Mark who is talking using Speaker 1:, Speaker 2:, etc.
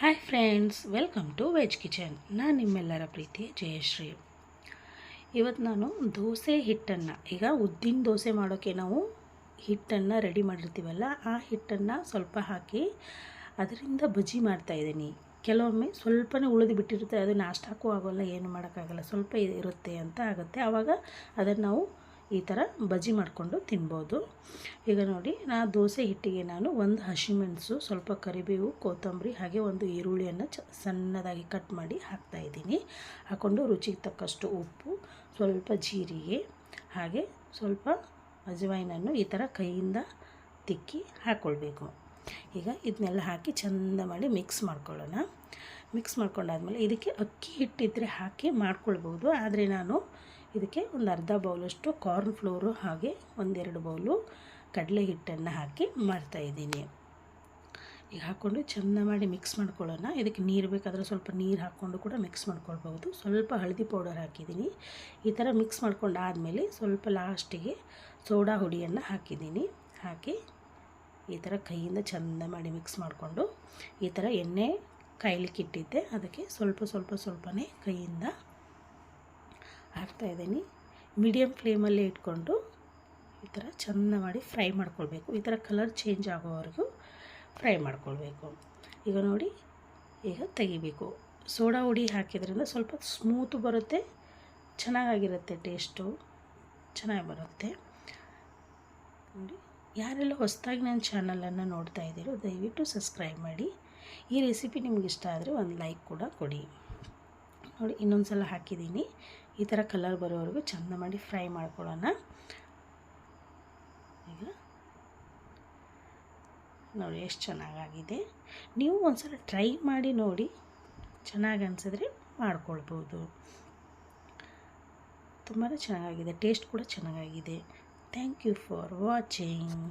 Speaker 1: Hi friends welcome to veg kitchen ನಾನು ನಿಮ್ಮೆಲ್ಲರ ಪ್ರೀತಿ ಜಯಶ್ರೀ. ಇವತ್ತು ನಾನು ದೋಸೆ ಹಿಟ್ಟನ್ನು, ಈಗ ಉದ್ದಿನ ದೋಸೆ ಮಾಡೋಕ್ಕೆ ನಾವು ಹಿಟ್ಟನ್ನು ರೆಡಿ ಮಾಡಿರ್ತೀವಲ್ಲ, ಆ ಹಿಟ್ಟನ್ನು ಸ್ವಲ್ಪ ಹಾಕಿ ಅದರಿಂದ ಬಜ್ಜಿ ಮಾಡ್ತಾಯಿದ್ದೀನಿ ಕೆಲವೊಮ್ಮೆ ಸ್ವಲ್ಪನೇ ಉಳಿದು ಬಿಟ್ಟಿರುತ್ತೆ, ಅದು ನಾಷ್ಟಕ್ಕೂ ಆಗೋಲ್ಲ, ಏನು ಮಾಡೋಕ್ಕಾಗಲ್ಲ, ಸ್ವಲ್ಪ ಇರುತ್ತೆ ಅಂತ ಆಗುತ್ತೆ. ಆವಾಗ ಅದನ್ನು ನಾವು ಈ ಥರ ಬಜ್ಜಿ ಮಾಡಿಕೊಂಡು ತಿನ್ಬೋದು. ಈಗ ನೋಡಿ, ನಾ ದೋಸೆ ಹಿಟ್ಟಿಗೆ ನಾನು ಒಂದು ಹಸಿಮೆಣಸು ಸ್ವಲ್ಪ ಕರಿಬೇವು, ಕೊತ್ತಂಬರಿ, ಹಾಗೆ ಒಂದು ಈರುಳ್ಳಿಯನ್ನು ಸಣ್ಣದಾಗಿ ಕಟ್ ಮಾಡಿ ಹಾಕ್ತಾಯಿದ್ದೀನಿ ಹಾಕ್ಕೊಂಡು ರುಚಿಗೆ ತಕ್ಕಷ್ಟು ಉಪ್ಪು, ಸ್ವಲ್ಪ ಜೀರಿಗೆ, ಹಾಗೆ ಸ್ವಲ್ಪ ಅಜವಾಯಿನನ್ನು ಈ ಥರ ಕೈಯಿಂದ ತಿಕ್ಕಿ ಹಾಕ್ಕೊಳ್ಬೇಕು ಈಗ ಇದನ್ನೆಲ್ಲ ಹಾಕಿ ಚೆಂದ ಮಾಡಿ ಮಿಕ್ಸ್ ಮಾಡ್ಕೊಳ್ಳೋಣ. ಮಿಕ್ಸ್ ಮಾಡ್ಕೊಂಡಾದ್ಮೇಲೆ ಇದಕ್ಕೆ ಅಕ್ಕಿ ಹಿಟ್ಟಿದ್ರೆ ಹಾಕಿ ಮಾಡ್ಕೊಳ್ಬೋದು. ಆದರೆ ನಾನು ಇದಕ್ಕೆ ಒಂದು ಅರ್ಧ ಬೌಲಷ್ಟು ಕಾರ್ನ್ ಫ್ಲೋರು ಹಾಗೆ ಒಂದೆರಡು ಬೌಲು ಕಡಲೆ ಹಿಟ್ಟನ್ನು ಹಾಕಿ ಮಾಡ್ತಾಯಿದ್ದೀನಿ ಈಗ ಹಾಕ್ಕೊಂಡು ಚೆಂದ ಮಾಡಿ ಮಿಕ್ಸ್ ಮಾಡ್ಕೊಳ್ಳೋಣ. ಇದಕ್ಕೆ ನೀರು ಬೇಕಾದರೆ ಸ್ವಲ್ಪ ನೀರು ಹಾಕ್ಕೊಂಡು ಕೂಡ ಮಿಕ್ಸ್ ಮಾಡ್ಕೊಳ್ಬೋದು ಸ್ವಲ್ಪ ಹಳದಿ ಪೌಡರ್ ಹಾಕಿದ್ದೀನಿ. ಈ ಥರ ಮಿಕ್ಸ್ ಮಾಡ್ಕೊಂಡು ಆದಮೇಲೆ ಸ್ವಲ್ಪ ಲಾಸ್ಟಿಗೆ ಸೋಡಾ ಹುಡಿಯನ್ನು ಹಾಕಿದ್ದೀನಿ. ಹಾಕಿ ಈ ಥರ ಕೈಯಿಂದ ಚೆಂದ ಮಾಡಿ ಮಿಕ್ಸ್ ಮಾಡಿಕೊಂಡು ಈ ಥರ ಎಣ್ಣೆ ಕಾಯ್ಲಿಕ್ಕೆ ಇಟ್ಟಿದ್ದೆ ಅದಕ್ಕೆ ಸ್ವಲ್ಪ ಸ್ವಲ್ಪ ಸ್ವಲ್ಪನೇ ಕೈಯಿಂದ ಹಾಕ್ತಾಯಿದ್ದೀನಿ ಮೀಡಿಯಮ್ ಫ್ಲೇಮಲ್ಲೇ ಇಟ್ಕೊಂಡು ಈ ಥರ ಚೆಂದ ಮಾಡಿ ಫ್ರೈ ಮಾಡ್ಕೊಳ್ಬೇಕು. ಈ ಥರ ಕಲರ್ ಚೇಂಜ್ ಆಗೋವರೆಗೂ ಫ್ರೈ ಮಾಡ್ಕೊಳ್ಬೇಕು. ಈಗ ನೋಡಿ, ಈಗ ತೆಗಿಬೇಕು. ಸೋಡಾ ಹುಡಿ ಹಾಕಿದ್ರಿಂದ ಸ್ವಲ್ಪ ಸ್ಮೂತು ಬರುತ್ತೆ ಚೆನ್ನಾಗಿರುತ್ತೆ ಟೇಸ್ಟು, ಚೆನ್ನಾಗಿ ಬರುತ್ತೆ. ನೋಡಿ, ಯಾರೆಲ್ಲ ಹೊಸದಾಗಿ ನನ್ನ ಚಾನಲನ್ನು ನೋಡ್ತಾ ಇದ್ದೀರೋ, ದಯವಿಟ್ಟು ಸಬ್ಸ್ಕ್ರೈಬ್ ಮಾಡಿ. ಈ ರೆಸಿಪಿ ನಿಮ್ಗೆ ಇಷ್ಟ ಆದರೆ ಒಂದು ಲೈಕ್ ಕೂಡ ಕೊಡಿ. ನೋಡಿ, ಇನ್ನೊಂದು ಸಲ ಹಾಕಿದ್ದೀನಿ. ಈ ಥರ ಕಲರ್ ಬರೋವರೆಗೂ ಚೆಂದ ಮಾಡಿ ಫ್ರೈ ಮಾಡ್ಕೊಳ್ಳೋಣ. ಈಗ ನೋಡಿ, ಎಷ್ಟು ಚೆನ್ನಾಗಾಗಿದೆ. ನೀವು ಒಂದು ಸಲ ಟ್ರೈ ಮಾಡಿ ನೋಡಿ, ಚೆನ್ನಾಗಿ ಅನಿಸಿದ್ರೆ ಮಾಡ್ಕೊಳ್ಬೋದು. ತುಂಬಾ ಚೆನ್ನಾಗಿದೆ ಟೇಸ್ಟ್ ಕೂಡ ಚೆನ್ನಾಗಾಗಿದೆ. Thank you for watching